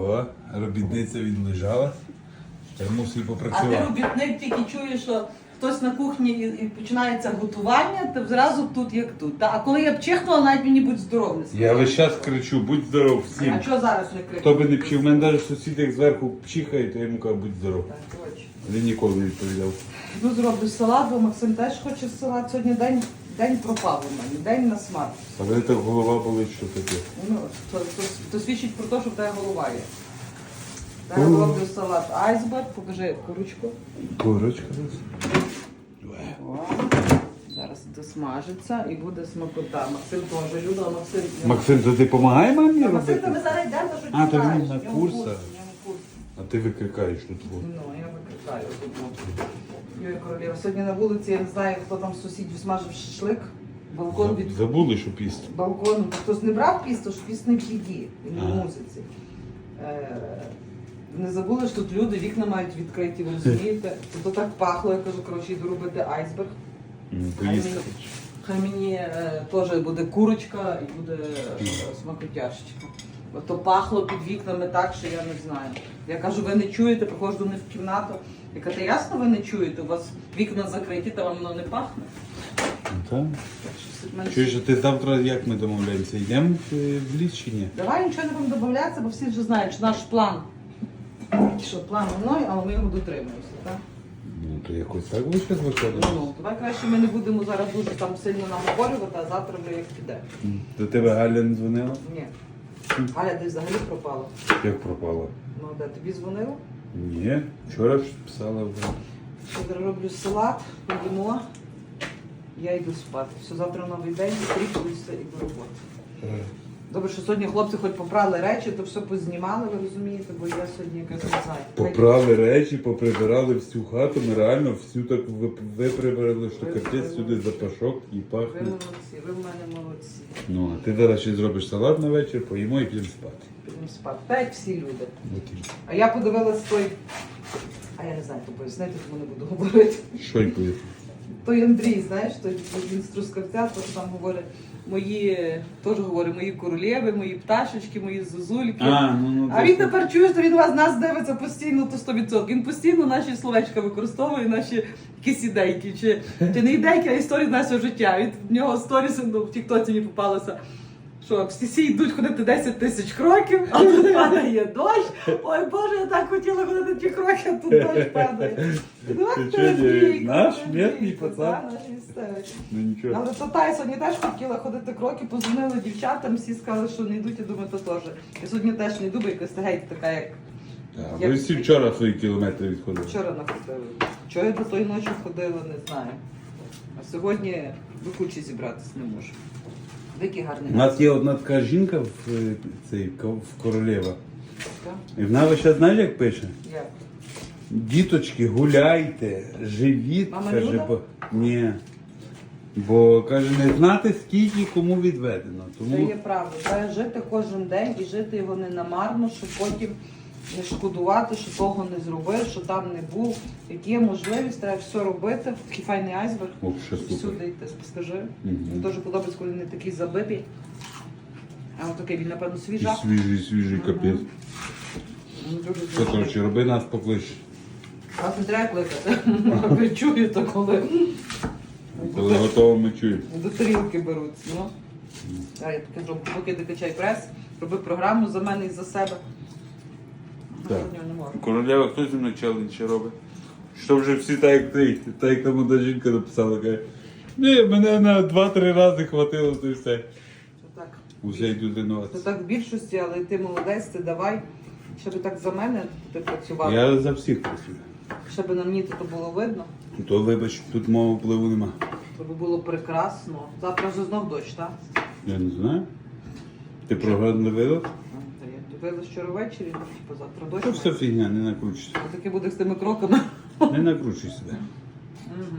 О, робітниця відлежала. Тепер мусить А ти попрацювати. робітник тільки чуєш, що хтось на кухні і, і починається готування, то зразу тут як тут. Та, а коли я б чихнула, навіть мені будь здоров. Я весь час кричу, будь здоров всім. А чого зараз не кричу? Хто би не пчив, в мене навіть сусід як зверху пчихає, то я йому кажу, будь здоров. Так, точно. Він ніколи не відповідав. Ну, зроблю салат, бо Максим теж хоче салат. Сьогодні день, день пропав у мене, день на смарт. А мене так голова болить, що таке. Ну, то, то, то свідчить про те, що в тебе голова є. Я Мгм. роблю салат айсберг, покажи курочку. Курочка. О, зараз досмажиться і буде смакота. Максим теж любить, а Максим... Максим, то ти допомагає мамі Максим, робити? та ми зараз йдемо, то що А, ти то він на курсах. А ти викрикаєш тут. во. Ну, я викрикаю тут. Юрій Королєва. Сьогодні на вулиці, я не знаю, хто там з сусідів смажив шашлик. Балкон від Забули, що піст. балкону. Хтось не брав піст, ж піст не в їді, він не в Ага. музиці. Е, Не забули, що тут люди вікна мають відкриті, ви розумієте? Тут так пахло, я кажу, коротше, йду робити айсберг. М, Хай Поїсти. мені, хай мені е, теж буде курочка і буде е, смакотяшечка. То пахло під вікнами так, що я не знаю. Я кажу, ви не чуєте, приходжу до них в кімнату. Я кажу, «Та ясно, ви не чуєте, у вас вікна закриті, та вам воно не пахне. Так. Чуєш, а ти завтра як ми домовляємося? Йдемо е, в ліс чи ні? Давай нічого не будемо додатися, бо всі вже знають, що наш план. Що план мною, але ми його дотримуємося, так? Ну, то якось так ви зараз виходить. Ну, давай краще ми не будемо зараз дуже там сильно наговорювати, а завтра вже як піде. До тебе Галя не дзвонила? Ні. Галя, ти взагалі пропала. Як пропала? Ну, де тобі дзвонила? Ні, вчора ж писала вже. Що роблю салат, поїмо. Я йду спати. Все, завтра новий день, стрічуюся і до роботи. Добре, що сьогодні хлопці хоч попрали речі, то все познімали, ви розумієте, бо я сьогодні якась не знаю. Попрали речі, поприбирали всю хату, ми реально всю так ви- виприбирали, що капець сюди запашок і Ви пахне. молодці, ви в мене молодці. Ну, а ти зараз ще зробиш салат на вечір, поїмо і підемо спати. Підемо спати. Так як всі люди. От і А я подивилась той. А я не знаю, то пояснити, тому не буду говорити. Що й поїсти? Той Андрій, знаєш, той він з Трускавця, то що там говорить, мої, теж говорить, мої королеви, мої пташечки, мої зозульки. А, ну, ну, А він тепер чує, що він вас нас дивиться постійно, то 100%. Він постійно наші словечка використовує, наші якісь ідейки. Чи, чи не ідейки, а історії з нашого життя. Від нього сторіс ну, в Тіктоці мені попалося. Що всі йдуть ходити 10 тисяч кроків, а тут падає дощ. Ой Боже, я так хотіла ходити ті кроки, а тут дощ падає. Ну, Ти чого, наш м'ятний пацан? та, наш місцевий. Ну нічого. Але то та, я сьогодні теж хотіла ходити кроки, позвонили дівчатам, всі сказали, що не йдуть, я думаю, то теж. Я сьогодні теж не йду, бо якась геть така, як Так, Ви всі вчора свої кілометри відходили. вчора находили. Чого я до тої ночі ходила, не знаю. А сьогодні до кучі зібратися не можу. Який гарний У нас є одна така жінка в, е, цей, ко- в королева. Так? І вона весь час знаєш, як пише? Як? Діточки, гуляйте, живіть, Мама каже, Люда? бо ні. Бо каже, не знати, скільки кому відведено. Це Тому є правда. Треба жити кожен день і жити його не намарно, щоб потім не шкодувати, що того не зробив, що там не був. Як є можливість, треба все робити. Такий файний айсберг. Супер. Всюди йти, скажи. Мгм. Мені дуже подобається, коли не такий забитий. А от такий він, напевно, І свіжа. свіжий, свіжий капець. Дуже Що, дуже. коротше, роби нас поклич. Вас не треба кликати. Ви чуєте, коли Коли готово, ми чуємо. до тарілки беруться. Ну. А я таке зроблю, поки ти качай прес, роби програму за мене і за себе. Так. Королева, хто зі мною челендж робить? Що вже всі так як ти, так як там одна жінка написала, каже, ні, мене на 2-3 рази хватило, то і все. Так. Усе йду Це тренуватися. так в більшості, але ти молодець, ти давай. Щоб так за мене ти працював. Я за всіх працюю. Щоб на мені то було видно, То вибач, тут мови впливу нема. то би було прекрасно. Завтра вже знов дощ, так? Я не знаю. Ти програм дивилась вчора ввечері, ну, типу завтра дощ. Це все фігня, не накручуйся. Таке буде з тими кроками. Не накручуй себе. Угу.